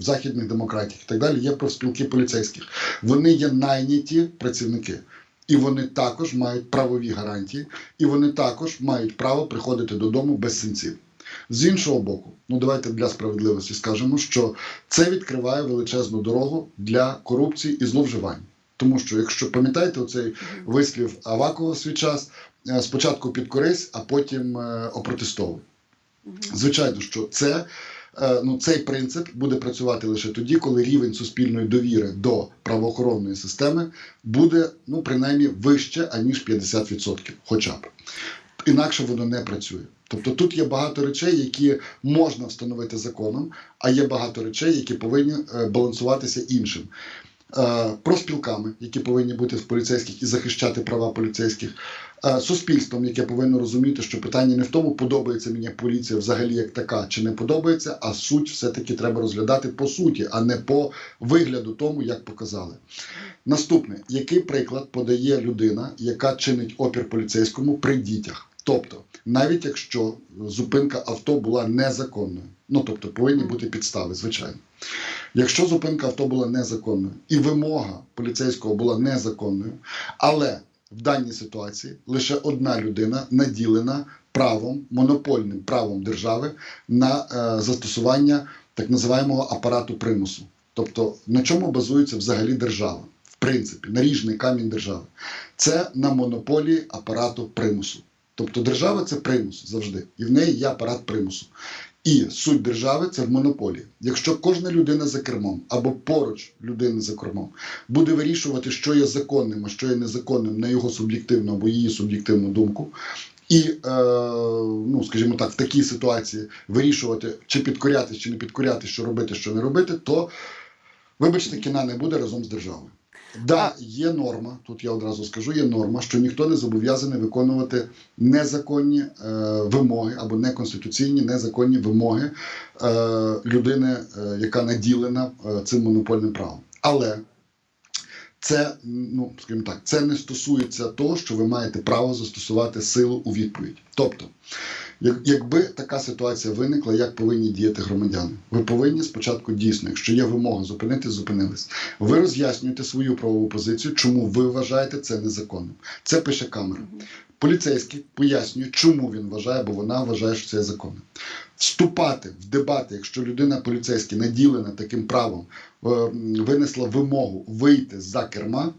в західних демократіях і так далі є профспілки поліцейських. Вони є найняті працівники. І вони також мають правові гарантії, і вони також мають право приходити додому без синців. З іншого боку, ну давайте для справедливості скажемо, що це відкриває величезну дорогу для корупції і зловживань. Тому що, якщо пам'ятаєте, оцей вислів Авакова в свій час е, спочатку підкорись, а потім е, опротестовуй. Звичайно, що це, ну, цей принцип буде працювати лише тоді, коли рівень суспільної довіри до правоохоронної системи буде ну, принаймні вище, аніж 50%, хоча б. Інакше воно не працює. Тобто тут є багато речей, які можна встановити законом, а є багато речей, які повинні е, балансуватися іншим. Е, Профспілками, які повинні бути в поліцейських і захищати права поліцейських, е, суспільством, яке повинно розуміти, що питання не в тому, подобається мені поліція взагалі як така, чи не подобається, а суть все-таки треба розглядати по суті, а не по вигляду тому, як показали. Наступне, який приклад подає людина, яка чинить опір поліцейському при дітях? Тобто, навіть якщо зупинка авто була незаконною, ну тобто повинні бути підстави, звичайно. Якщо зупинка авто була незаконною і вимога поліцейського була незаконною, але в даній ситуації лише одна людина наділена правом, монопольним правом держави на е, застосування так називаємого апарату примусу. Тобто на чому базується взагалі держава? В принципі, наріжний камінь держави. Це на монополії апарату примусу. Тобто держава це примус завжди, і в неї є апарат примусу. І суть держави це в монополії. Якщо кожна людина за кермом або поруч людини за кермом буде вирішувати, що є законним, а що є незаконним на його суб'єктивну або її суб'єктивну думку, і, е, ну, скажімо так, в такій ситуації вирішувати, чи підкорятись, чи не підкорятись, що робити, що не робити, то, вибачте, кіна не буде разом з державою. Да, є норма, тут я одразу скажу, є норма, що ніхто не зобов'язаний виконувати незаконні е, вимоги або неконституційні незаконні вимоги е, людини, е, яка наділена е, цим монопольним правом. Але це, ну скажімо так, це не стосується того, що ви маєте право застосувати силу у відповідь. Тобто, як- якби така ситуація виникла, як повинні діяти громадяни? Ви повинні спочатку дійсно, якщо є вимога зупинити, зупинились. Ви роз'яснюєте свою правову позицію, чому ви вважаєте це незаконним. Це пише камера. Поліцейський пояснює, чому він вважає, бо вона вважає, що це є законним. Вступати в дебати, якщо людина поліцейський наділена таким правом, е, винесла вимогу вийти за керма,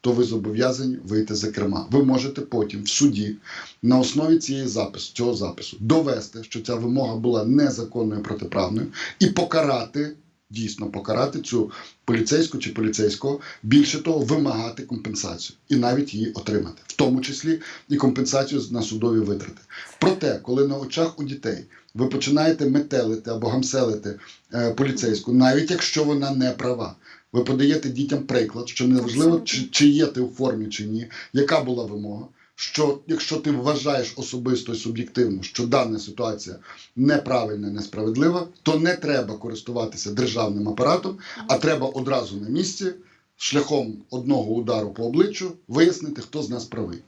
то ви зобов'язані вийти за керма. Ви можете потім в суді на основі цієї запису, цього запису довести, що ця вимога була незаконною протиправною, і покарати. Дійсно покарати цю поліцейську чи поліцейського, більше того, вимагати компенсацію і навіть її отримати, в тому числі і компенсацію на судові витрати. Проте, коли на очах у дітей ви починаєте метелити або гамселити е, поліцейську, навіть якщо вона не права, ви подаєте дітям приклад, що неважливо, чи, чи є ти у формі чи ні, яка була вимога. Що якщо ти вважаєш особисто і суб'єктивно, що дана ситуація неправильна, несправедлива, то не треба користуватися державним апаратом, а треба одразу на місці шляхом одного удару по обличчю вияснити, хто з нас правий.